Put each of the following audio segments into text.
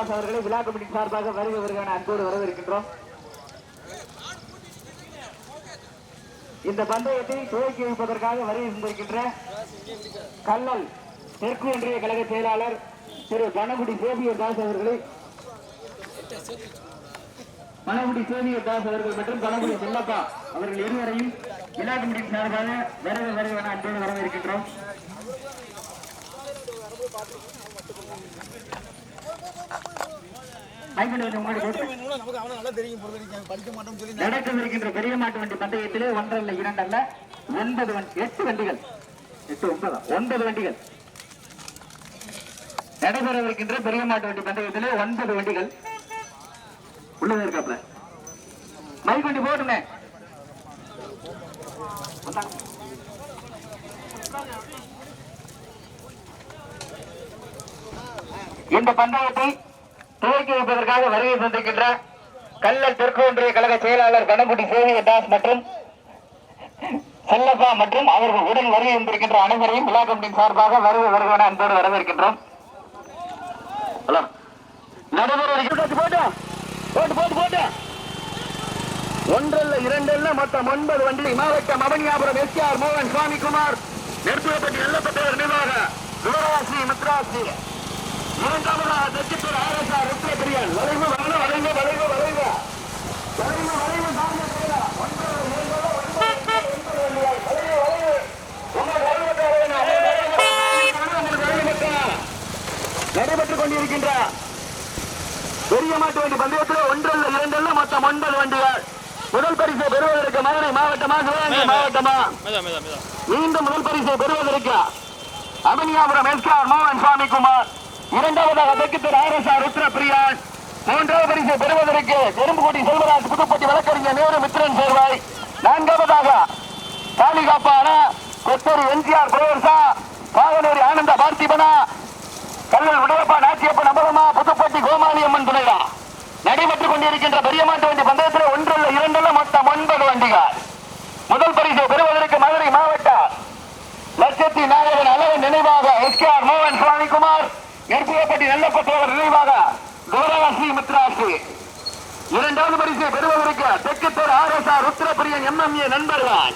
பிரகாஷ் அவர்களை விழா கமிட்டி சார்பாக வருபவர்களான அன்போடு வரவிருக்கின்றோம் இந்த பந்தயத்தை துவக்கி வைப்பதற்காக வருகின்ற கல்லல் தெற்கு ஒன்றிய கழக செயலாளர் திரு வனகுடி சேவியர் தாஸ் அவர்களை பணகுடி சேவியர் தாஸ் அவர்கள் மற்றும் வனகுடி செல்லப்பா அவர்கள் இருவரையும் விழா கமிட்டி சார்பாக வருக வருகன அன்போடு வரவேற்கின்றோம். நடக்கவிருக்கின்ற பெரிய மாட்டு வண்டி பந்தயத்திலே ஒன்றல்ல இரண்டல்ல ஒன்பது எட்டு வண்டிகள். எட்டு ஒன்பதா? ஒன்பது வண்டிகள். நடைபெறவிருக்கின்ற பெரிய மாட்டு வண்டி பந்தயத்திலே ஒன்பது வண்டிகள். உள்ளதா இருக்காப்ல மைக் வண்டி போட்டுமே இந்த பந்தயத்தை துவக்கி வைப்பதற்காக வருகை தந்திருக்கின்ற கல்லல் தெற்கு ஒன்றிய கழக செயலாளர் கணக்குடி சேவிய தாஸ் மற்றும் செல்லப்பா மற்றும் அவர்கள் உடன் வருகை வந்திருக்கின்ற அனைவரையும் விழா கமிட்டியின் சார்பாக வருக வருகவன அன்போடு வரவேற்கின்றோம். ஹலோ. நடைபெற போட்டு போட்டு போட்டு போட்டு ஒன்றல்ல இரண்டல்ல மொத்தம் ஒன்பது வண்டி மாவட்டம் அவனியாபுரம் எஸ் ஆர் மோகன் சுவாமிக்குமார் நெருப்புவப்பட்டி நல்லப்பட்டவர் நிர்வாக சிவராசி மித்ராசி. இரண்டாவதாக தெற்குத்தூர் ஆர்எஸ்ஆர் ருத்ரபிரியன் வளைவு வளைவு வளைவு வளைவு வளைவு. வளைவு சார்ந்த வளைவு நடைபெற்றுக் கொண்டிருக்கின்ற பெரிய மாட்டு வண்டி பந்தயத்தில் ஒன்றல்ல இரண்டல்ல மொத்தம் ஒன்பது வண்டிகள். முதல் பரிசை பெறுவதற்கு மதுரை மாவட்டமா சிவகங்கை மாவட்டமா? மீண்டும் முதல் பரிசை பெறுவதற்கு அவனியாபுரம் எஸ்கார் மோகன் சுவாமி குமார் இரண்டாவதாக Therkuthar R S R Rudrapriyan மூன்றாவது பரிசை பெறுவதற்கு எறும்புக்குடி செல்வராஜ் புதுப்பட்டி வழக்கறிஞர் நேரு மித்ரன் சேர்வாய். நான்காவதாக காளிகாப்பான கொத்தூர் எம்ஜிஆர் பிரதர்சா பாகனூரி ஆனந்த பார்த்திபனா கல்லூர் உடையப்பா நாச்சியப்ப நபகமா புதுப்பட்டி கோமாளி அம்மன் துணையா நடைபெற்றுக் கொண்டிருக்கின்ற பெரிய மாட்டு வண்டி பந்தயத்தில் ஒன்றல்ல இரண்டல்ல மொத்தம் ஒன்பது வண்டிகள். முதல் பரிசை பெறுவதற்கு மதுரை மாவட்ட லட்சத்தி நாயகன் அளவு நினைவாக எஸ் கே ஆர் மோகன் சுவாமிக்குமார் நெருப்புவப்பட்டி நெல்லப்பட்டவர் நினைவாக தூரவாசி மித்ராசி இரண்டாவது பரிசை பெறுவதற்கு Therkuthur R S R Rudrapriyan M M A நண்பர்கள்.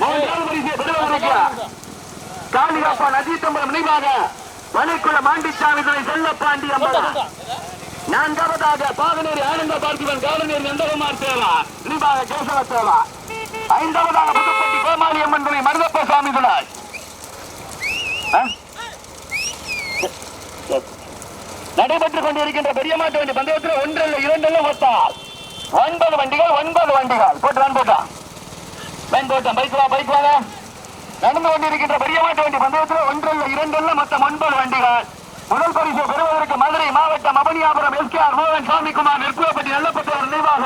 மூன்றாவது பரிசை பெறுவதற்கு காளிகாப்பா நஜீத்தம்பரம் நினைவாக வலைக்குள மாண்டிச்சாமி துணை செல்லப்பாண்டி அம்பலம். நான்காவதாக பாகனேரி ஆனந்த பார்த்திபன் காவலநேரி நந்தகுமார் சேவா நினைவாக கேசவ சேவா. ஐந்தாவதாக புதுப்பட்டி கோமாளி அம்மன் துணை மருதப்ப சுவாமி துணை நடைபெற்றுக் கொண்டிருக்கின்ற பெரிய மாட்டு வண்டி பந்தயத்தில் ஒன்றல்ல இரண்டல்ல மொத்தம். ஒன்பது வண்டிகள் ஒன்பது வண்டிகள். போட்டு ரன் போட்டான் வேன் போட்டான் பைக் வா பைக் வாங்க. நடந்து கொண்டிருக்கின்ற பெரிய மாட்டு வண்டி பந்தயத்தில் ஒன்றல்ல இரண்டல்ல மொத்தம் ஒன்பது வண்டிகள். முதல் பரிசு பெறுவதற்கு மதுரை மாவட்டம் அபனியாபுரம் எஸ்கேஆர் மோகன் சாமிக்குமார் நெற்குவப்பட்டி நல்லப்பட்டவர் நினைவாக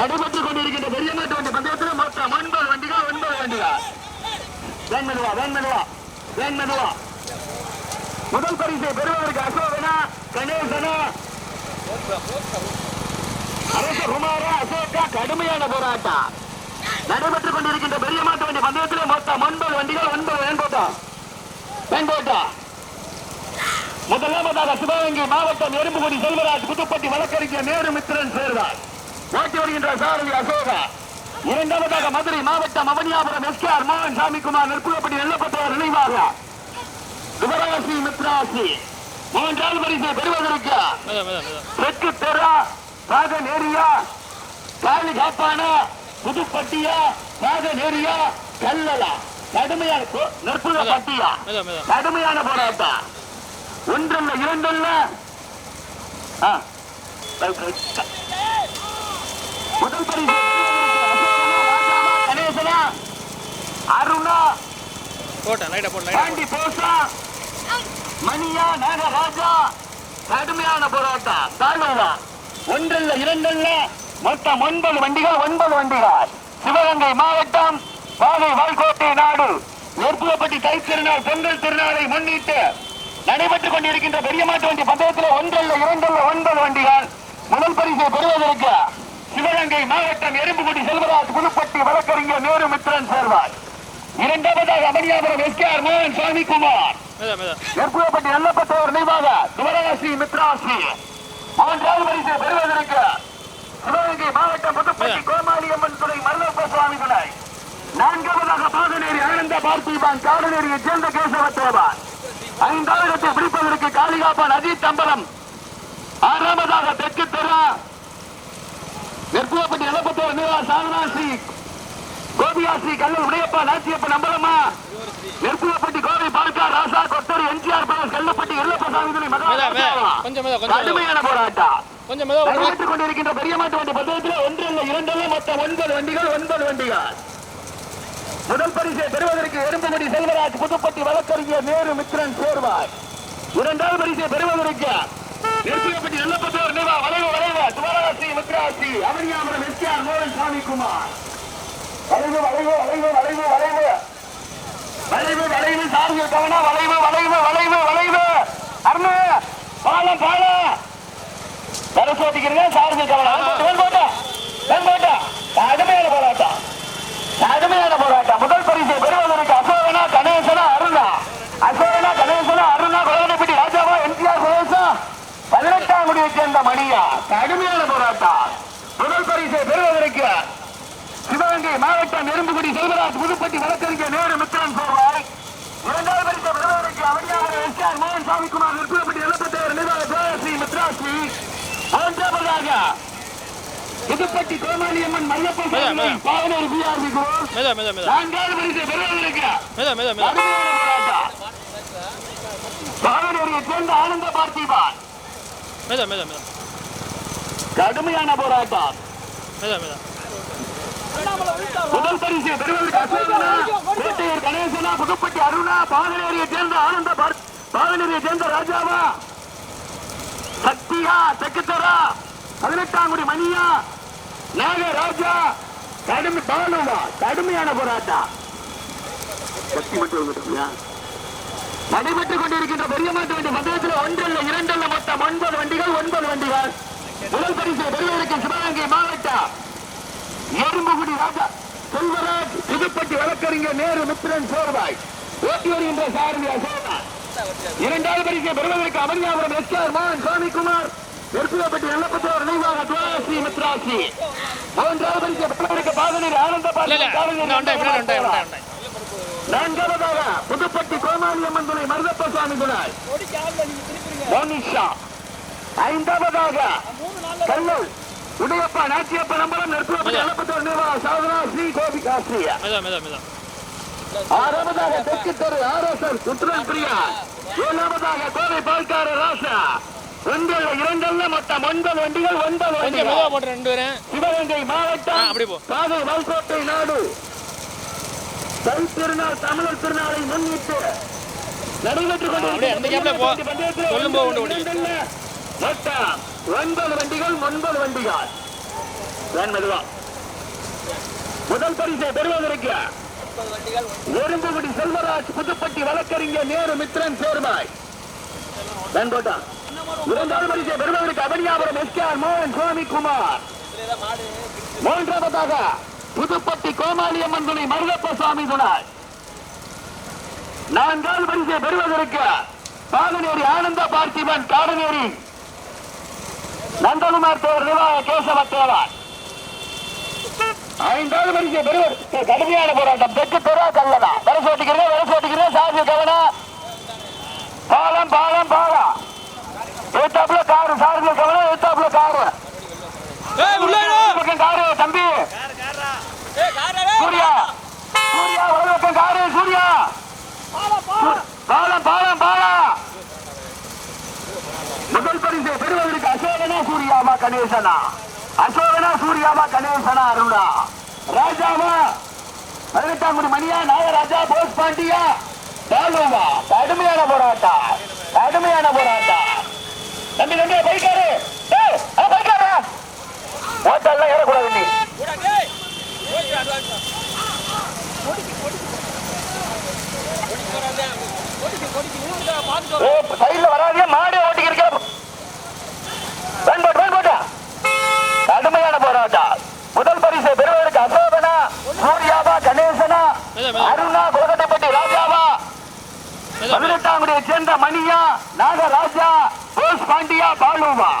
நடைபெற்றுக் கொண்டிருக்கின்ற பெரிய மாட்டு வண்டி பந்தயத்தில் மொத்தம் ஒன்பது வண்டிகள் ஒன்பது வண்டிகள். வேன் மெதுவா வேன்மெதுவா முதல் பரிசை பெறுவதற்கு அசோகனா கணேசனா. அரசகுமாரா அசோகா கடுமையான போராட்டம். நடைபெற்றுக் கொண்டிருக்கின்ற பெரிய மாட்டு வண்டி பந்தயத்திலே மொத்தம் ஒன்பது வண்டிகள் ஒன்பது வேண்போட்டா வேண்போட்டா முதலாவதாக சிவகங்கை மாவட்டம் எறும்புகுடி செல்வராஜ் புதுப்பட்டி வழக்கறிஞர் நேரு மித்திரன் சேர்வார் ஓட்டி வருகின்ற சாரதி அசோகா. இரண்டாவதாக மதுரை மாவட்டம் அவனியாபுரம் எஸ் கே ஆர் மோகன் சாமிக்குமார் நெற்குலப்பட்டி நெல்லப்பட்டவர் நினைவாக. சிவராசி மித்ராசி மூன்றாவது பரிசை பெறுவதற்கு தெற்கு தெரா பாக நேரியா காலி காப்பான புதுப்பட்டியா பாக நேரியா கல்லலா. கடுமையான நெற்புல பட்டியா. கடுமையான போராட்டம் ஒன்றல்ல இரண்டல்ல. முதல் பரிசு. கணேசனா அருணா. போட்டேன் லைட்டா போட்டு பாண்டி போசா. மணியா நாகராஜா கடுமையான போராட்டம். தாழ்வா ஒன்றல்ல இரண்டல்ல மொத்தம் ஒன்பது வண்டிகள் ஒன்பது வண்டிகள். சிவகங்கை மாவட்டம் பாவை வால்கோட்டை நாடு. நெற்புகப்பட்டி தை திருநாள் பொங்கல் திருநாளை முன்னிட்டு நடைபெற்றுக் கொண்டிருக்கின்ற பெரிய மாட்டு வண்டி பந்தயத்தில் ஒன்றல்ல இரண்டல்ல ஒன்பது வண்டிகள் முதல் பரிசை பெறுவதற்கு சிவகங்கை மாவட்டம் எறும்புகுடி செல்வராஜ் புதுப்பட்டி வழக்கறிஞர் நேரு மித்திரன் சேர்வார். இரண்டாவதாக அமனியாபுரம் எஸ் கே ஆர் மோகன் சாமிக்குமார் மேதா நெற்குவப்பட்டி நல்லப்பட்டவர் நினைவாக துவராசி மித்ராசி. மூன்றாவது பரிசு பெறுவதற்கு சிவகங்கை மாவட்டம் புதுப்பட்டி கோமாளியம்மன் துணை மருதப்ப சுவாமி துணை நான்காவதாக பாதநேரி ஆனந்த பார்த்திபான் காடநேரியை சேர்ந்த கேசவ தேவான். ஐந்தாயிரத்தை பிடிப்பதற்கு காளிகாப்பான் அஜித் அம்பலம் ஆறாவதாக தெற்கு தெரா. நெற்குவப்பட்டி நல்லப்பட்டவர் நிவா சாதனாசி கோபியாசி கல்லூர் உடையப்பா நாச்சியப்பன் அம்பலமா நெருப்புவப்பட்டி கோவை பார்க்கா ராசா கொத்தரி எம்ஜிஆர் பேஸ் கல்லப்பட்டி எல்லப்ப சாமி மேதா மே கொஞ்சம் மேதா கொஞ்சம் கடுமையான போராட்டம். கொஞ்சம் மேதா ஒரு நடைபெற்றுக் கொண்டிருக்கின்ற பெரிய மாட்டு வண்டி பந்தயத்தில் ஒன்று இல்ல இரண்டு இல்ல மொத்தம் ஒன்பது வண்டிகள் ஒன்பது வண்டிகள். முதல் பரிசை பெறுவதற்கு எறும்புமடி செல்வராஜ் புதுப்பட்டி வழக்கறிஞர் நேரு மித்ரன் சேர்வார். இரண்டாவது பரிசை பெறுவதற்கு நெருப்புவப்பட்டி எல்லப்பட்டவர் நிவா வளைவு வளைவு துவராசி மித்ராசி அவனியாபுரம் எஸ்கேஆர் மோகன் சாமிக்குமார் வளைவு வளைவு வளைவு வளைவு வளைவு. வளைவு வளைவு சார்ஜ் கவனா வளைவு வளைவு வளைவு வளைவு. அருணு பாலம் பாலம். சரஸ்வதிக்கிறீங்க சார்ஜ் கவனா. போட்டா போட்டா. கடுமையான போராட்டம். கடுமையான போராட்டம். முதல் பரிசை பெறுவதற்கு அசோகனா கணேசனா அருணா. அசோகனா கணேசனா அருணா குலகனப்பட்டி ராஜாவா எம்ஜிஆர் சுரேசா பதினெட்டாம் குடியை சேர்ந்த மணியா. கடுமையான போராட்டம். முதல் பரிசை பெறுவதற்கு சிவகங்கை மாவட்டம் எறும்புகுடி செல்வராஜ் புதுப்பட்டி வழக்கறிஞர் நேரு மித்திரன் சொல்வாய் இரண்டாவது பரிசு பெறுவதற்கு அவனியாவது எஸ் ஆர் மோகன் சாமிக்குமார் நிற்கப்பட்டி எழுப்பத்தேர் நிர்வாக ஜோயஸ்ரீ மித்ராஸ்ரீ மூன்றாவதாக புதுப்பட்டி கோமாளியம்மன் மல்லப்ப சாமி பாவனூர் பிஆர்பி மேதா நான்காவது பரிசு பெறுவதற்கு பாவனூரை சேர்ந்த ஆனந்த பார்த்திபான் கடுமையான போராட்டம். முதல் பரிசு பெறுவதற்கு அசோகனா கோட்டையூர் கணேசனா புதுப்பட்டி அருணா சேர்ந்த ஆனந்த சேர்ந்த ராஜாவா? சக்தியா கடுமை பாலுவா கடுமையான போராட்டம் சக்தி மட்டும் நடைபெற்றுக் கொண்டிருக்கின்ற பெரிய மாட்டு வண்டி பந்தயத்தில் ஒன்றல்ல இரண்டல்ல மொத்தம் ஒன்பது வண்டிகள் ஒன்பது வண்டிகள். முதல் பரிசு பெறுவதற்கு சிவகங்கை மாவட்டம் எறும்புகுடி ராஜா செல்வராஜ் புதுப்பட்டி வழக்கறிஞர் நேரு மித்திரன் சோர்வாய். ஓட்டி வருகின்ற சாரதி அசோகா இரண்டாவது பரிசை பெறுவதற்கு அமரியாபுரம் எஸ் ஆர் மோகன் சாமிக்குமார் நெருப்புவப்பட்டி நல்லப்பட்டவர் நினைவாக துவாசி மித்ராசி. மூன்றாவது பரிசை பெறுவதற்கு பாதநீர் ஆனந்த வந்தேன் நான்காவதாக புதுப்பட்டி கோமாளியம்மன் துணை மருதப்ப சுவாமி துணை மோனிஷா. ஐந்தாவதாக கல்லூர். உடையப்பா நாச்சியப்பா நம்பரம் நெருப்புவப்பட்டி நல்லப்பட்டவர் நினைவாக சாதனா ஸ்ரீ மேதா மேதா ஆறாவதாக தெற்கு தெரு ஆர்எஸ்எஸ் சுற்றுலா பிரியா. ஏழாவதாக கோவை பால்கார ராசா. ஒன்றல்ல இரண்டல்ல மொத்தம் ஒன்பது வண்டிகள் ஒன்பது வண்டிகள். சிவகங்கை மாவட்டம் அப்படி போ. காதை மல்கோட்டை நாடு. தை திருநாள் தமிழர் திருநாளை முன்னிட்டு நடைபெற்றுக் அப்படியே அந்த கேப்ல போ. சொல்லும் போது கொண்டு ஓடி. இரண்டல்ல மொத்தம் ஒன்பது வண்டிகள் ஒன்பது வண்டிகள். வேன் முதல் பரிசை பெறுவதற்கு எறும்புகுடி செல்வராஜ் புதுப்பட்டி வழக்கறிஞர் நேரு மித்ரன் சேர்மாய் வேன் இரண்டாவது பரிசை பெறுவதற்கு அபனியாபுரம் எஸ் கே ஆர் மோகன் சுவாமி குமார் மூன்றாவதாக புதுப்பட்டி கோமாளியம்மன் துணை மருதப்ப சுவாமி துணை. நான்காவது பரிசை பெறுவதற்கு பாலநேரி ஆனந்த பார்த்திபன் காடநேரி நந்தகுமார் தேவர் கேசவ தேவர். ஐந்தாவது பரிசை பெறுவது கடுமையான போராட்டம். தெற்கு தெரா கல்லடா வரசு ஓட்டிக்கிறேன் வரசு ஓட்டிக்கிறேன் சார்ஜ் கவனா பாலம் பாலம் பாலம். ஏத்தாப்புல காரு சார்ஜ் கவனா ஏத்தாப்புல காரு. பக்கம் காரு தம்பி. சூர்யா. சூர்யா ஒரு பக்கம் காரு சூர்யா. பாலம் பாலம் பாலம் முதல் பரிசை பெறுவதற்கு அசோகனா சூர்யாவா கணேசனா. அசோகனா சூர்யாவா கணேசனா அருணா. ராஜாவா பதினெட்டாம் குடி மணியா நாகராஜா போஸ் பாண்டியா. பாலுவா கடுமையான போராட்டம். கடுமையான போராட்டம். தம்பி தம்பி பைக்காரு. பைக்காரு. ஓட்டெல்லாம் ஏறக்கூடாது நீ. சைட்ல வராதே மாடு. கடுமையான போராட்டம். முதல் பரிசை பெறுவதற்கு அசோகனா சூர்யாவா கணேசனா அருணா கோதனைப்பட்டி ராஜாவா? பதினெட்டாங்குடியை சேர்ந்த மணியா நாகராஜா போஸ் பாண்டியா பாலுவா?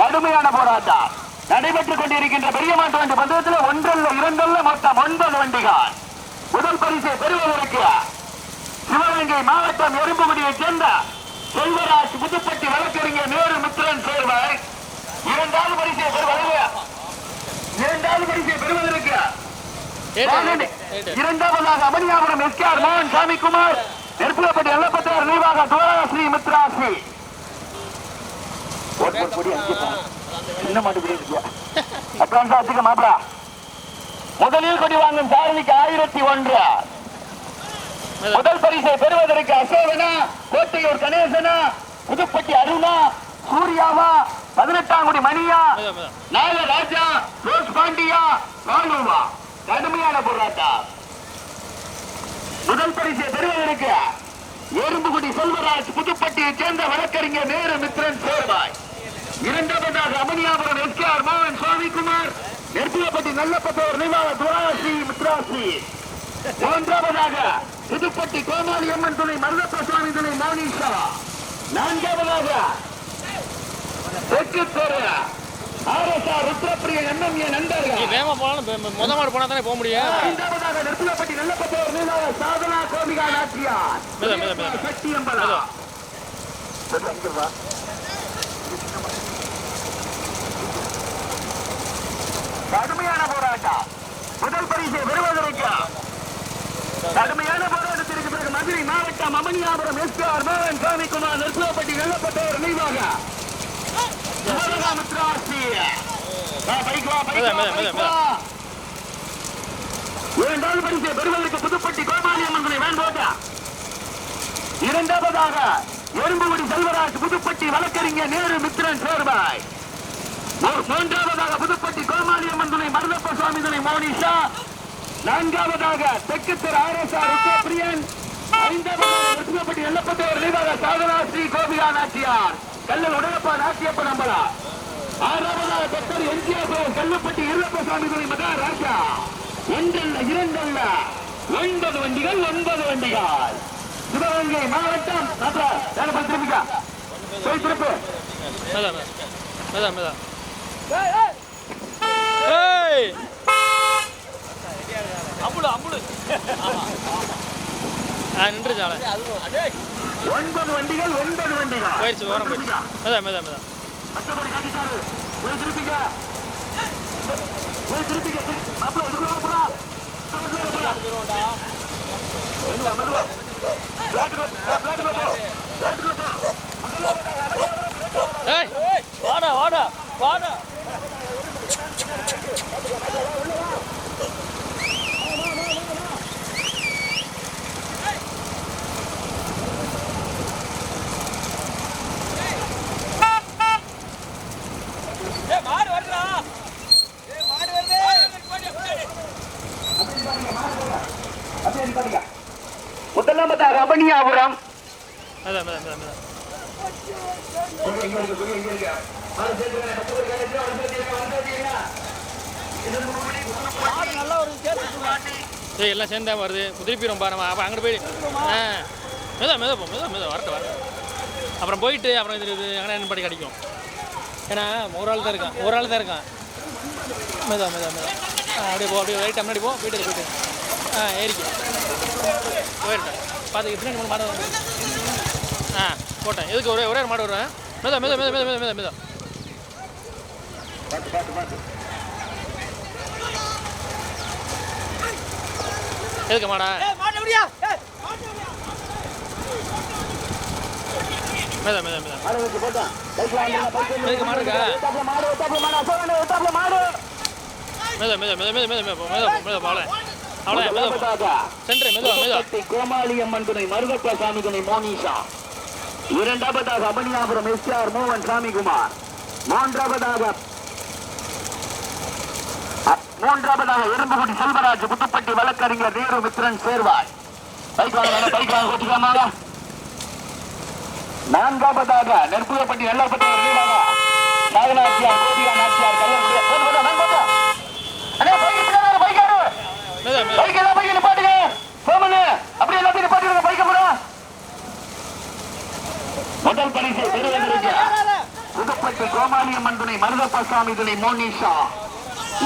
கடுமையான போராட்டம். நடைபெற்றுக் கொண்டிருக்கின்ற பெரிய மாட்டு வண்டி பந்தயத்தில் ஒன்றல்ல இரண்டல்ல மொத்தம் ஒன்பது வண்டிகள். முதல் பரிசை பெறுவதற்கு சிவகங்கை மாவட்டம் எறும்புமடியைச் சேர்ந்த செல்வராஜ் புதுப்பட்டி வழக்கறிஞர் நேரு மித்திரன் சேர்வர். இரண்டாவது பரிசை பெறுவதற்கு இரண்டாவது பரிசை பெறுவதற்கு. இரண்டாவதாக அமனியாபுரம் எஸ்கேஆர் மோகன் சாமிக்குமார் நெருப்புலப்பட்டி எல்லப்பத்தார் நிர்வாக துவரா ஸ்ரீ மித்ரா ஸ்ரீ சின்ன மாட்டு பிடி இருக்கியா அட்வான்ஸா வச்சுக்க மாப்பிளா. முதலில் கொடி வாங்கும் சாரதிக்கு ஆயிரத்தி ஒன்று. முதல் பரிசை பெறுவதற்கு அசோகனா கோட்டையூர் கணேசனா புதுப்பட்டி அருணா சூர்யாவா? பதினெட்டாம் குடி மணியா? மெதுவா. நாகராஜா ரோஸ் பாண்டியா ராணுவா. கடுமையான போராட்டம். முதல் பரிசை பெறுவதற்கு எறும்புகுடி செல்வராஜ் புதுப்பட்டியைச் சேர்ந்த வழக்கறிஞர் நேரு மித்ரன் சேர்வாய். இரண்டாவதாக அமனியாபுரம் எஸ்கேஆர் மோகன் சுவாமிக்குமார் நெருப்பிலப்பட்டி நல்லப்பத்தோர் நிர்வாக துராசி மித்ராசி மூன்றாவதாக புதுப்பட்டி கோமாளி அம்மன் துணை மருதப்ப சுவாமி துணை மௌனீஷா நான்காவதாக தெற்கு தெரு ஆர்எஸ்ஆர் ருத்ரப்பிரிய எம்எம்ஏ நீ நண்பர்கள் வேகமா போனாலும் பெ- பெ- முத மாடு போனா தானே போக முடியும். ஐந்தாவதாக நெருப்பிலப்பட்டி நல்லப்பத்தோர் நிர்வாக சாதனா கோபிகா நாச்சியார். மெதுவா, மெதுவா, மெதுவா. சக்தி அம்பலா. மெதுவா. கடுமையான போராட்டம். முதல் பரிசை பெறுவதற்கு கடுமையான போராட்டத்திற்கு பிறகு மதுரை மாவட்டம் அமனியாபுரம் எஸ்ஆர் மோகன் சாமிக்குமார் நெருப்பப்பட்டி வெள்ளப்பட்டவர் நினைவாக இரண்டாவது பரிசை பெறுவதற்கு புதுப்பட்டி வேண்டோட்டா இரண்டாவதாக எறும்புகுடி செல்வராஜ் புதுப்பட்டி வழக்கறிஞர் நேரு மித்ரன் சேர்பாய் மூன்றாவதாக புதுப்பட்டி கோமாளியம்மன் துணை மருதப்ப சுவாமி துணை மோனிஷா. நான்காவதாக தெற்கு திரு ஆர் எஸ் ஆர் உத்தரப்பிரியன். ஐந்தாவதாக எல்லப்பட்டவர் சாதனா ஸ்ரீ கோபிகா நாச்சியார். கல்லல் உடலப்பா ராசியப்ப நம்பலா ஆறாவதாக டாக்டர் எம்ஜிஆர் கல்லுப்பட்டி இருளப்ப சுவாமி மகா ராஜா ஒன்றல்ல இரண்டல்ல ஒன்பது வண்டிகள் ஒன்பது வண்டிகள் சிவகங்கை மாவட்டம் வேலை திருப்பிக்கா சொல் திருப்பு மெதுவா, மெதுவா. மெதுவா, மெதுவா. ஒன்பது வண்டிகள் ஒன்பது வண்டிகள். போயிடுச்சு ஓரம் போயிடுச்சு. மெதுவா மெதுவா மெதுவா மற்றபடி காட்டிட்டாரு. போய் திருப்பிக்க. போய் இதுக்குள்ள ஏய் வாடா வாடா வாடா. முதலாமதாக அபனியாபுரம் சரி எல்லாம் சேர்ந்தா வருது. திருப்பிடும் பாரு நம்ம அப்போ அங்கிட்டு போய் ஆ. மிதப்போம் மிதம் போ மெதுவா மெதுவா அப்புறம் போயிட்டு அப்புறம் இது இது அங்கே என்ன படி கிடைக்கும் ஏன்னா ஒரு ஆள் தான் இருக்கான் ஒரு ஆள் தான் இருக்கான். மெதுவா மெதுவா மிதம் அப்படியே போ அப்படியே ரைட்டாக முன்னாடி போ போயிட்டு போயிட்டு ஆ ஏறிக்க போயிட்டேன் பார்த்து பின்னாடி மூணு மாடு. ஆ போட்டேன் எதுக்கு ஒரே ஒரே மாடு வருவேன் மெதுவா மெதுவா மெதுவா மெதுவா மெதுவா மெதுவா எதுக்கு மாடா மெதுவா மெதுவா மெதுவா மாடு வச்சு போட்டான் எதுக்கு மாடு இருக்கா மாடு மாடு அசோகனே விட்டாப்ல மாடு மெதுவா மெதுவா மெதுவா மெதுவா கோமாளி அம்மன் துணை மருதப்ப சாமி துணை மோனிஷா இரண்டாவதாக அமனியாபுரம் எஸ்ஆர் மோகன் சாமிகுமார். மூன்றாவதாக மூன்றாவதாக எறும்புகுடி செல்வராஜ் புதுப்பட்டி வழக்கறிஞர் நேரு மித்ரன் சேர்வாய் நான்காவதாக நெற்புயப்பட்டி நெல்லப்பட்டி நாகநாச்சியார் கோபிகா நாச்சியார் கல்யாணம் போட்டு போட்டு நான் போட்டு அண்ணே பைக் பின்னாடி பைக்காரு மெதுவா மெதுவா பைக் எல்லாம் பைக் நிப்பாட்டுங்க. சோமனு அப்படியே எல்லாத்தையும் நிப்பாட்டிடுங்க. பைக்க போறோம் முதல் பரிசை பெறுவதற்கு புதுப்பட்டி கோமாளியம்மன் துணை துணை மோனிஷா.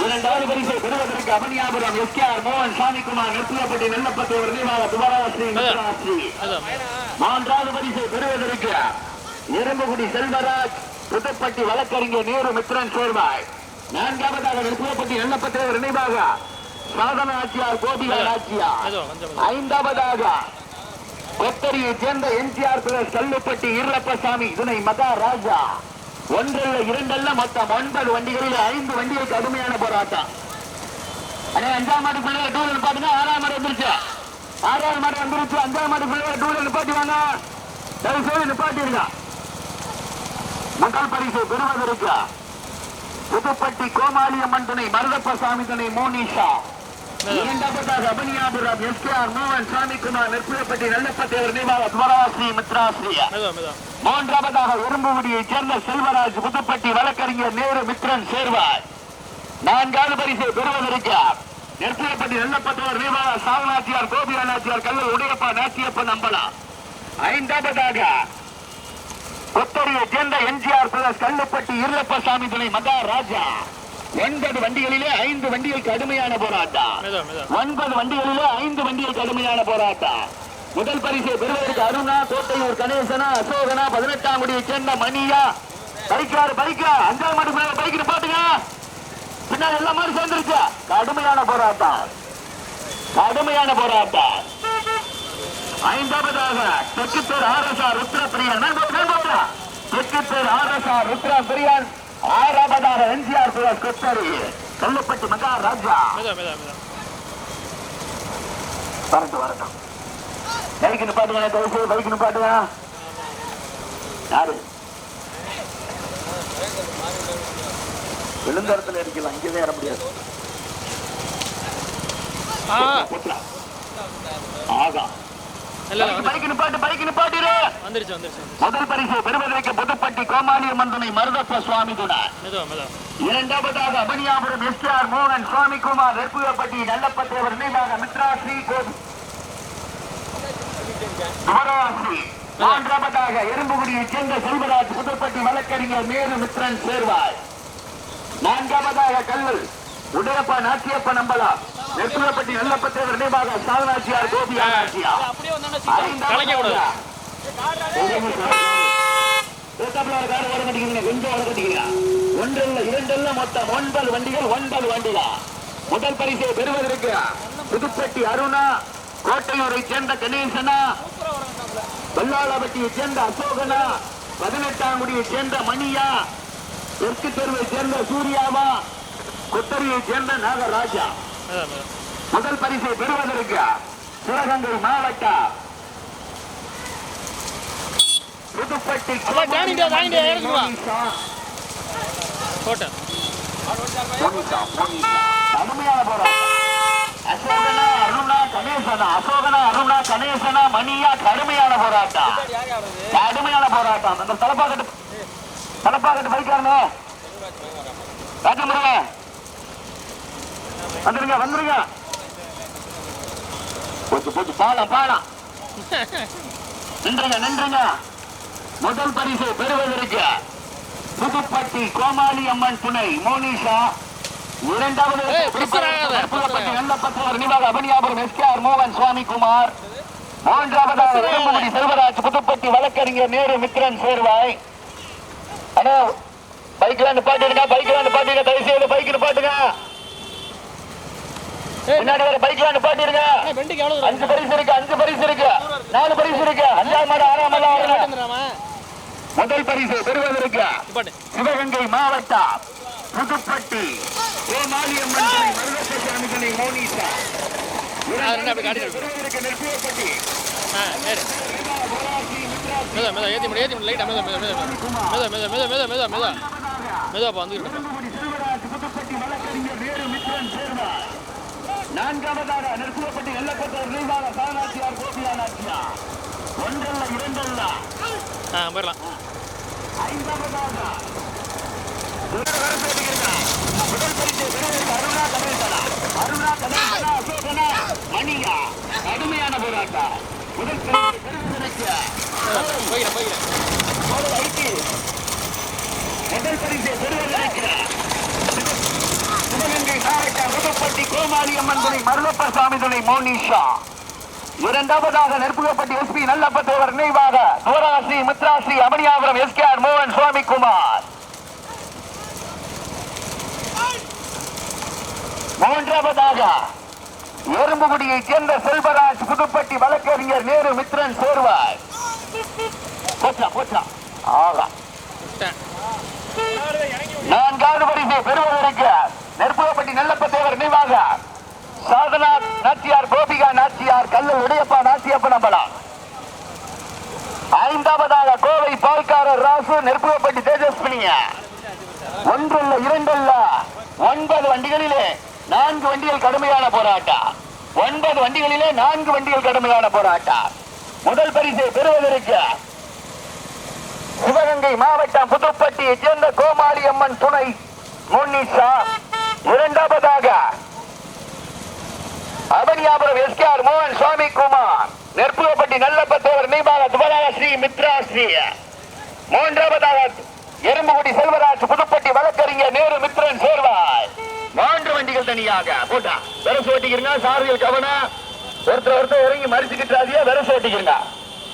இரண்டாவது பரிசை பெறுவதற்கு அவனியாபுரம் எஸ் கே ஆர் மோகன் சாமிக்குமார் நெத்தியப்பட்டி நெல்லப்பத்தேவர் நிர்வாக துவராஸ்ரீ மித்ராஸ்ரீ அதுதான் மூன்றாவது பரிசை பெறுவதற்கு எறும்புகுடி செல்வராஜ் புதுப்பட்டி வழக்கறிஞர் நேரு மித்ரன் சேர்வாய். நான்காவதாக நெத்தியப்பட்டி நெல்லப்பத்தேவர் நினைவாக சாதன ஆட்சியார் கோபிகா ஆட்சியார். ஐந்தாவதாக கொத்தரியை சேர்ந்த எம்ஜிஆர் பிரதேஷ் கல்லுப்பட்டி ஈரப்பசாமி துணை மகாராஜா ஒன்றல்ல இரண்டல்ல மொத்தம் ஒன்பது வண்டிகளில் ஐந்து வண்டிகளுக்கு கடுமையான போராட்டம். அண்ணே அஞ்சாம் மாடு பிள்ளைய டூ வீலர் பாட்டுங்க ஆறாம் மாடு வந்துருச்சு. ஆறாவது மாடு வந்துருச்சு அஞ்சாம் மாடு பிள்ளைய டூ வீலர் நிப்பாட்டி வாங்க. தயவு செய்து நிப்பாட்டிருங்க முதல் பரிசு பெறுவதற்கு புதுப்பட்டி கோமாளியம்மன் துணை மருதப்பசாமி துணை மோனிஷா. இரண்டாவதாக அபனியாபுரம் எஸ் கே ஆர் மோகன் சாமிக்குமார் நிர்வாக துவராஸ்ரீ மித்ராஸ்ரீயா மெதுவா மெதுவா. மூன்றாவதாக எறும்புகுடியைச் சேர்ந்த செல்வராஜ் புதுப்பட்டி வழக்கறிஞர் நேரு மித்ரன் சேர்வார் நான்காவது பரிசை பெறுவதற்கு நெற்பியப்பட்டி நல்லப்பத்தவர் நிர்வாக சாவநாச்சியார் கோபியா நாச்சியார் கல்லூர் உடையப்பா நாச்சியப்பன் அம்பலா. ஐந்தாவதாக கொத்தரியை சேர்ந்த எம்ஜிஆர் பிரதேஷ் கல்லுப்பட்டி இருளப்பசாமி துணை மகா ராஜா ஒன்பது வண்டிகளிலே ஐந்து வண்டிகள் கடுமையான போராட்டம். ஒன்பது வண்டிகளிலே ஐந்து வண்டிகள் கடுமையான போராட்டம். முதல் பரிசை பெறுவதற்கு அருணா கோட்டையூர் கணேசனா அசோகனா பதினெட்டாம் குடியை சேர்ந்த மணியா. பைக்காரு பைக்கா அஞ்சாம் மாடு மேல பைக்கு பாட்டுங்க பின்னாடி எல்லா மாதிரி சேர்ந்துருச்சு. கடுமையான போராட்டம். கடுமையான போராட்டம். ஐந்தாவதாக தெற்குத்தூர் ஆர்எஸ்ஆர் ருத்ரபிரியன் தெற்குத்தூர் ஆர்எஸ்ஆர் ருத்ரபிரியன் ஆறாவதாக எம்ஜிஆர் புயல் கொத்தரி கல்லுப்பட்டி மகா ராஜா வரட்டும் வரட்டும். பைக்கு நிப்பாட்டுங்க தயவுசெய்து பைக்கு நிப்பாட்டுங்க யாரு? விழுந்தரத்துல இருக்கலாம் இங்கே ஏற முடியாது. ஆகா. பைக்கு நிப்பாட்டு பைக்கு நிப்பாட்டு முதல் பரிசு பெருமதிக்கு துணை மருதப்ப சுவாமி இரண்டாவதாக அபனியாபுரம் எஸ் ஆர் மோகன் சுவாமிக்குமார் வெற்புகப்பட்டி நல்லப்பத்தேவர் நினைவாக மித்ராஸ்ரீ கோபி. துவராஸ்ரீ மூன்றாவதாக எறும்புகுடியைச் சேர்ந்த செல்வராஜ் புதுப்பட்டி வழக்கறிஞர் மேரு மித்ரன் சேர்வாய். நான்காவதாக கல்லல் உடையப்பா நாச்சியப்ப நம்பலா வெற்புகப்பட்டி நல்லப்பத்தேவர் நினைவாக சாதனாச்சியார் கோபி ஆட்சியார் ஒன்றல்ல இரண்டல்ல மொத்தம் ஒன்பது வண்டிகள் ஒன்பது வண்டிகள். முதல் பரிசை பெறுவதற்கு புதுப்பட்டி அருணா கோட்டையூரை சேர்ந்த கணேசனா வெள்ளாளப்பட்டியை சேர்ந்த அசோகனா பதினெட்டாம் குடியை சேர்ந்த மணியா தெற்கு தெருவை சேர்ந்த சூர்யாவா கொத்தரியை சேர்ந்த நாகராஜா. முதல் பரிசை பெறுவதற்கு சிவகங்கை மாவட்டம் புதுப்பட்டி அப்பா, ஜானிடா, ஜானிடா, இறங்குங்க வா. மோனிஷா, போட்டேன் மோனிஷா. கடுமையான போராட்டம். அசோகனா அருணா கணேசனா அசோகனா அருணா கணேசனா மணியா கடுமையான போராட்டம். கடுமையான போராட்டம். அந்த தலப்பாக்கட்டு தலப்பாக்கட்டு வந்துருங்க வந்துருங்க. போச்சு போச்சு. பாலம் பாலம் நின்றுங்க நின்றுங்க. முதல் பரிசை பெறுவதற்கு புதுப்பட்டி கோமாளி அம்மன் துணை மோனிஷா இரண்டாவது அபனியாபுரம் எஸ் கே ஆர் மோகன் சுவாமி குமார் மூன்றாவதாக. வேம்புமணி செல்வராஜ் புதுப்பட்டி வழக்கறிஞர் நேரு மித்ரன் சேர்வாய். அண்ணா பைக்ல நிப்பாட்டிடுங்க பைக்ல நிப்பாட்டிடுங்க தயவு செய்து பைக் நிப்பாட்டுங்க பின்னாடி வர பைக்ல எவ்வளோ அஞ்சு பரிசு இருக்கு அஞ்சு பரிசு இருக்கு. நாலு பரிசு இருக்கு. அஞ்சாம் மாடு ஆறாம் மாடு ஆறாம் மாடு. முதல் பரிசு பெறுவதற்கு சிவகங்கை மாவட்டம் புதுப்பட்டி. கோமாளியம்மன் துணை மருதசாமி துணை மோனிசா ஆ, ரெண்டு அப்படி காட்டிட்டு இருக்கு. பெறுவதற்கு நெற்பியப்பட்டி ஆ ஏறு மெதுவா மெதுவா ஏற்றி முடி ஏற்றி முடி லைட்டாக மெதுவா மெதுவா மெதுவா. மெதுவா மெதுவா மெதுவா மெதுவா மெதுவா மெதுவா. மெதுவாப்பா வந்துக்கிட்டு நான்காவதாக நெற்பியப்பட்டி எல்லப்பட்ட நிர்வாக சாணாச்சியார் கோபியா நாச்சியார் ஒன்றல்ல இரண்டல்ல. ஆ போயிடலாம். கடுமையான போராட்டம் முதல் போயிடுறேன் போயிடுறேன் முதல் பரிசு பெறுவதற்கு சிவகங்கை மாவட்டம் உதப்பட்டி கோமாளி அம்மன் துணை மருதப்ப சாமி துணை மோனிஷா. இரண்டாவதாக நெருப்புகப்பட்டி எஸ்பி நல்லப்பத்தேவர் நினைவாக Thorasri Mithrasri Amaniyapuram S K R மோகன் சுவாமி குமார் மூன்றாவதாக எறும்புகுடியை சேர்ந்த செல்வராஜ் புதுப்பட்டி வழக்கறிஞர் நேரு மித்ரன் சேர்வாய் போச்சா போச்சா? ஆகா. நான்காவது பரிசை பெறுவதற்கு நெருப்புகப்பட்டி நல்லப்பத்தேவர் நினைவாக சாதனா நாச்சியார் கோபிகா நாச்சியார் கல்லல் உடையப்பா நாச்சியப்ப நம்பலாம் ஐந்தாவதாக கோவை பால்காரர் ராசு நெருப்புகப்பட்டி தேஜஸ்வினிய ஒன்றல்ல இரண்டல்ல ஒன்பது வண்டிகளிலே நான்கு வண்டிகள் கடுமையான போராட்டம். ஒன்பது வண்டிகளிலே நான்கு வண்டிகள் கடுமையான போராட்டம். முதல் பரிசை பெறுவதற்கு சிவகங்கை மாவட்டம் புதுப்பட்டியைச் சேர்ந்த கோமாளி அம்மன் துணை முன்னிஷா இரண்டாவதாக அவனியாபுரம் எஸ் கே ஆர் மோகன் சுவாமி குமார். நெற்புகப்பட்டி நல்லப்பத்தேவர் நினைவாக துவராக ஸ்ரீ மித்ரா ஸ்ரீ மூன்றாவதாக எறும்புகுடி செல்வராஜ் புதுப்பட்டி வழக்கறிஞர் நேரு மித்ரன் சேர்வாய். மூன்று வண்டிகள் தனியாக. போட்டா வெரசு ஓட்டிக்கிறீங்க சாரதிகள் கவனம் ஒருத்தர் ஒருத்தர் இறங்கி மறிச்சுக்கிட்டாதியா வெரசு ஓட்டிக்கிறீங்க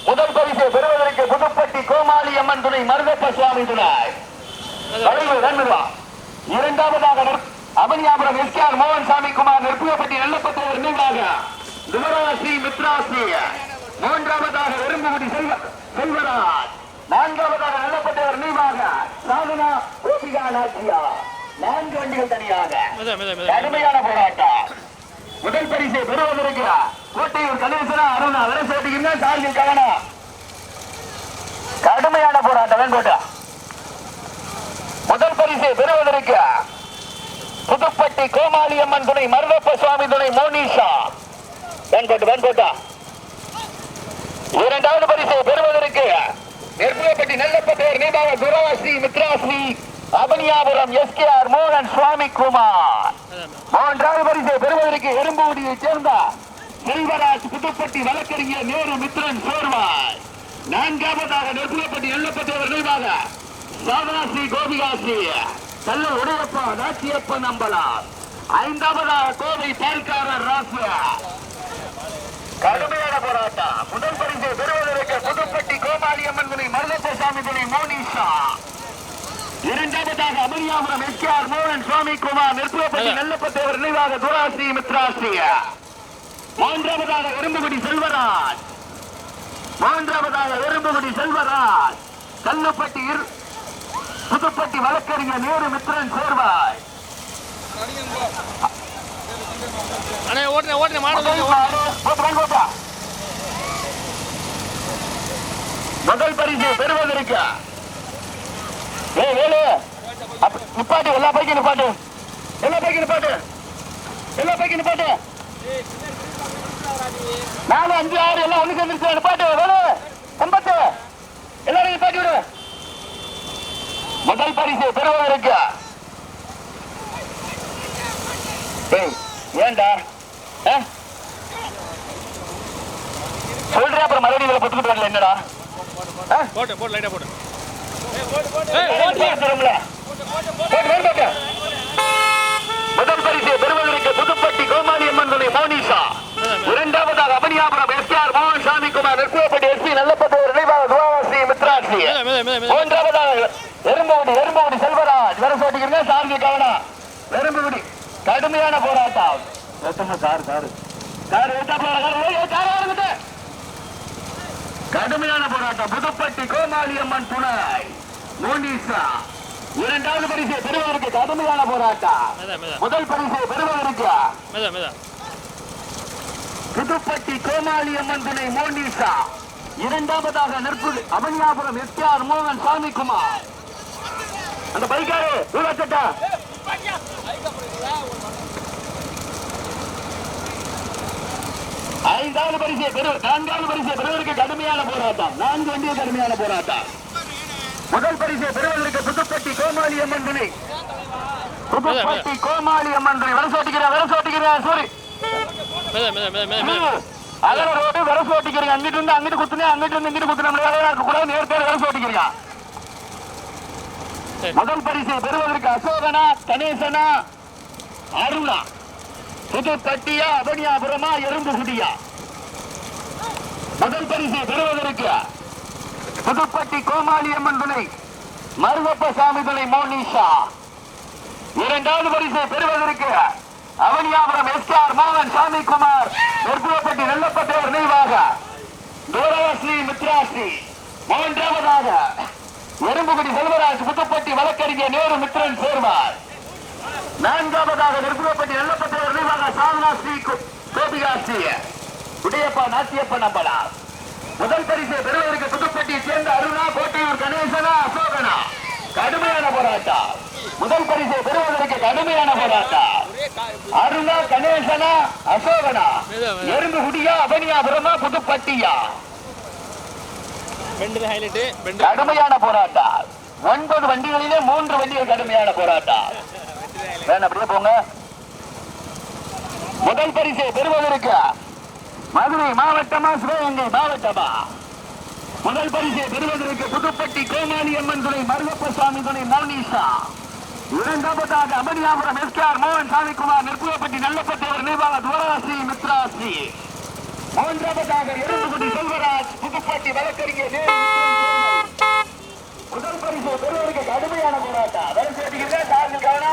முதல் பரிசை பெறுவதற்கு புதுப்பட்டி கோமாளி அம்மன் துணை மருதப்ப சுவாமி துணை. இரண்டாவதாக நிற்- அவனியாபுரம் எஸ் கே ஆர் மோகன் சாமி குமார் நெருப்புகப்பட்டி நல்லப்பத்தவர் நினைவாக துவராஸ்ரீ மித்ராஸ்ரீ. மூன்றாவதாக எறும்புகுடி செல்வ செல்வராஜ். நான்காவதாக நல்லப்பட்டவர் நினைவாக சாதனா கோபிகா நாச்சியா. நான்கு வண்டிகள் தனியாக. கடுமையான போராட்டம். முதல் பரிசை பெறுவதற்கு கோட்டையூர் கணேசனா அருணா வர சேர்த்துக்கிங்க சார்ஜில் கவனம் கடுமையான போராட்டம் வெண்கோட்டை. முதல் பரிசை பெறுவதற்கு புதுப்பட்டி கோமாளி அம்மன் துணை மருதப்ப சுவாமி துணை மோனிஷா. வெண்கோட்டு வெண்கோட்டா இரண்டாவது பரிசை பெறுவதற்கு நெருப்புகப்பட்டி நல்லப்பட்டவர் நேபாக Thurasri Mithrasri. Abaniyapuram S K R மோகன் சுவாமி குமார். மூன்றாவது பரிசை பெறுவதற்கு எறும்புகுடியைச் சேர்ந்த செல்வராஜ் புதுப்பட்டி வழக்கறிஞர் நேரு மித்ரன் சோர்வாய். நான்காவதாக நெருப்புகப்பட்டி எல்லப்பட்டவர் நினைவாக சாதனா ஸ்ரீ கோபிகாஸ்ரீ. கல்ல உடையப்பா நாச்சியப்ப நம்பலாம் ஐந்தாவதாக கோவை பால்காரர் ராசு கடுமையான போராட்டம். முதல் பரிசை பெறுவதற்கு புதுப்பட்டி கோமாளி அம்மன் துணை மருதப்ப சாமி துணை மோனிஷா. இரண்டாவதாக அமரியாபுரம் எஸ் கே ஆர் மோகன் சுவாமி குமார் நெருப்புவப்பட்டி நல்லப்பத்தேவர் நினைவாக துராஸ்ரீ மித்ராஸ்ரீ மூன்றாவதாக எறும்புகுடி செல்வராஜ். மூன்றாவதாக எறும்புகுடி செல்வராஜ். கல்லுப்பட்டி புதுப்பட்டி வழக்கறிஞர் நேரு மித்ரன் சேர்வாய். அண்ணே ஓட்டுனே ஓட்டுனே மாடு முதல் பரிசு பெறுவதற்கு. ஏ வேலு. நிப்பாட்டு எல்லா பைக்கும் நிப்பாட்டு. எல்லா பைக்கும் நிப்பாட்டு. எல்லா பைக்கும் நிப்பாட்டு. நாலு அஞ்சு ஆறு எல்லாம் ஒண்ணு சேர்ந்துருச்சு நிப்பாட்டு. வேலு எண்பத்து எல்லாரும் நிப்பாட்டி விடு. முதல் பரிசு பெறுவதற்கு. ஆ? சொல்றேன் அப்புறம் மறுபடியும் இதுல பத்துக்கிட்டு வரல என்னடா? போட்டு போட்டு லைட்டா போட்டு. முதல் பரிசை பெறுவதற்கு புதுப்பட்டி கோமாளி அம்மன் மோனிஷா. இரண்டாவதாக அபனியாபுரம் எஸ் ஆர் மோகன் சாமி குமார் நெற்குவப்பட்டி நினைவாக துவாவாசி மித்ராசி மெத மெத மெத மெத மூன்றாவதாக எறும்புகுடி எறும்புகுடி செல்வராஜ். வர சோட்டிக்கிறீங்க சார்ஜி கவனம். எறும்புகுடி கடுமையான போராட்டம். எத்தனை சார் சார். கடுமையான போராட்டம். புதுப்பட்டி கோமாளி அம்மன் துணை. மோனிசா இரண்டாவது பரிசை பெறுவதற்கு கடுமையான போராட்டம். மெத மெத. முதல் பரிசை பெறுவதற்கு புதுப்பட்டி கோமாளி அம்மன் துணை மோனிசா இரண்டாவதாக நெற்பு அவனியாபுரம் எஸ்ஆர் மோகன் சாமிக்குமார். அந்த பைக்காரு ஊராச்சட்டா ஐந்தாவது பரிசை பெறுவர் நான்காவது பரிசை பெறுவதற்கு கடுமையான போராட்டம். நான்கு வண்டிய கடுமையான போராட்டம். முதல் பரிசை பெறுவதற்கு புதுப்பட்டி கோமாளி அம்மன் துணை. புதுப்பட்டி கோமாளி அம்மன் துணை. வர சோட்டிக்கிறேன் வர சாரி ரோடு விரசு அங்கிட்டு இருந்து அங்கிட்டு குத்துனே அங்கிட்டு இருந்து இங்கிட்டு குத்துனே வேலையா இருக்க கூட நேரத்தில் முதல் பரிசை பெறுவதற்கு அசோகனா கணேசனா அருணா. புதுப்பட்டியா அவனியாபுரமா எறும்பு குடியா. முதல் பரிசை பெறுவதற்கு புதுப்பட்டி கோமாளியம்மன் துணை மருதப்ப சாமி துணை மோனிஷா. இரண்டாவது பரிசை பெறுவதற்கு அவனியாபுரம் எஸ் ஆர் மோகன் சாமி குமார் நெற்புவப்பட்டி நெல்லப்பட்டவர் நினைவாக தூரவாஸ்ரீ மித்ராஸ்ரீ மூன்றாவதாக எறும்புகுடி செல்வராஜ் புதுப்பட்டி வழக்கறிஞர் நேரு மித்ரன் சேர்வார். நான்காவதாக நெற்புவப்பட்டி நெல்லப்பட்டவர் நினைவாக சாதனா ஸ்ரீ கு- கோபிகா ஸ்ரீ உடையப்பா நாட்டியப்ப நம்பலா. முதல் பரிசை பெறுவதற்கு புதுப்பட்டியை சேர்ந்த அருணா கோட்டையூர் கணேசனா அசோகனா. கடுமையான போராட்டம். முதல் பரிசை பெறுவதற்கு கடுமையான போராட்டம். அருணா கணேசனா அசோகனா. எறும்பு குடியா அவனியாபுரமா புதுப்பட்டியா. பெண்டு ஹைலைட்டு பெண்டு கடுமையான போராட்டம். ஒன்பது வண்டிகளிலே மூன்று வண்டிகள் கடுமையான போராட்டம். வேணும் அப்படியே போங்க. முதல் பரிசை பெறுவதற்கு மதுரை மாவட்டமா சிவகங்கை மாவட்டமா? முதல் பரிசை பெறுவதற்கு புதுப்பட்டி கோமாளி அம்மன் துணை மருகப்ப சுவாமி துணை மௌனீஷா இரண்டாவதாக அமனியாபுரம் எஸ்கேஆர் மோகன் சாமிக்குமார் நெற்குவப்பட்டி நல்லப்பட்டவர் நிர்வாக துவராசி மித்ராசி. மூன்றாவதாக எறும்புகுடி செல்வராஜ் புதுப்பட்டி வழக்கறிஞர் முதல் பரிசு பெறுவதற்கு கடுமையான போராட்டம். வேலை சேர்த்துக்கிறீங்க காரணம் கவனா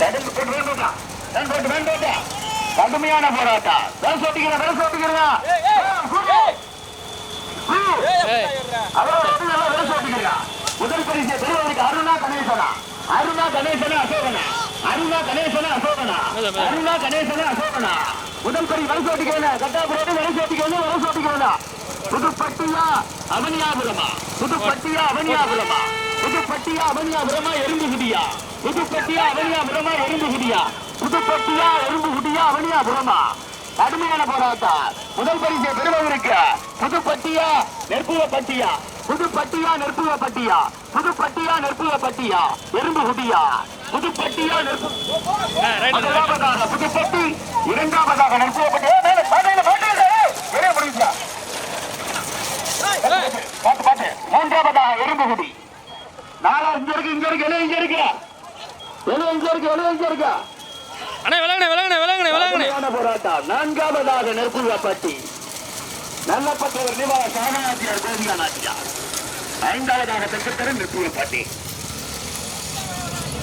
கடல் போட்டு வேண்டாம் நான் வேண்டாம் கடுமையான போராட்டம். வேலை சேர்த்துக்கிறேன் வேலை சேர்த்துக்கிறேன் முதல் பரிசு பெறுவதற்கு அருணா கணேசனா. அருணா கணேசனா அசோகனா. அருணா கணேசனா அசோகனா. அருணா கணேசனா அசோகனா. முதல் பரி வரை சோட்டிக்கிறேன் கட்டாபுரோடு வரை சோட்டிக்கிறேன் புதுப்பட்டியா அவனியாபுரமா? புதுப்பட்டியா அவனியாபுரமா? புதுப்பட்டியா அவனியாபுரமா எறும்புகுடியா? புதுப்பட்டியா அவனியாபுரமா எறும்புகுடியா? புதுப்பட்டியா எறும்புகுடியா அவனியாபுரமா? கடுமையான போராட்டம். முதல் பரிசை பெறுவதற்கு புதுப்பட்டியா நெற்புவ பட்டியா புதுப்பட்டியா நெற்புவ பட்டியா? புதுப்பட்டியா நெற்புவ பட்டியா? எறும்பு குட்டியா? புதுப்பட்டியா நெற்பு ஆ ரைட் முதலாவதாக புதுப்பட்டி இரண்டாவதாக நெற்புவ பட்டியா பாட்டு பாட்டு. மூன்றாவதாக எறும்புகுடி நாலா இங்க இருக்கு இங்க இருக்கு இங்க இருக்கு இங்க இருக்கு இங்க இருக்கு? போராட்டம். நான்காவதாக நெருப்புவப்பட்டி நல்லப்பட்டவர் நிவா சாணாச்சியார் கோபிகா நாச்சியார் ஐந்தாவதாக தெற்கத்தர நெருப்புவப்பட்டி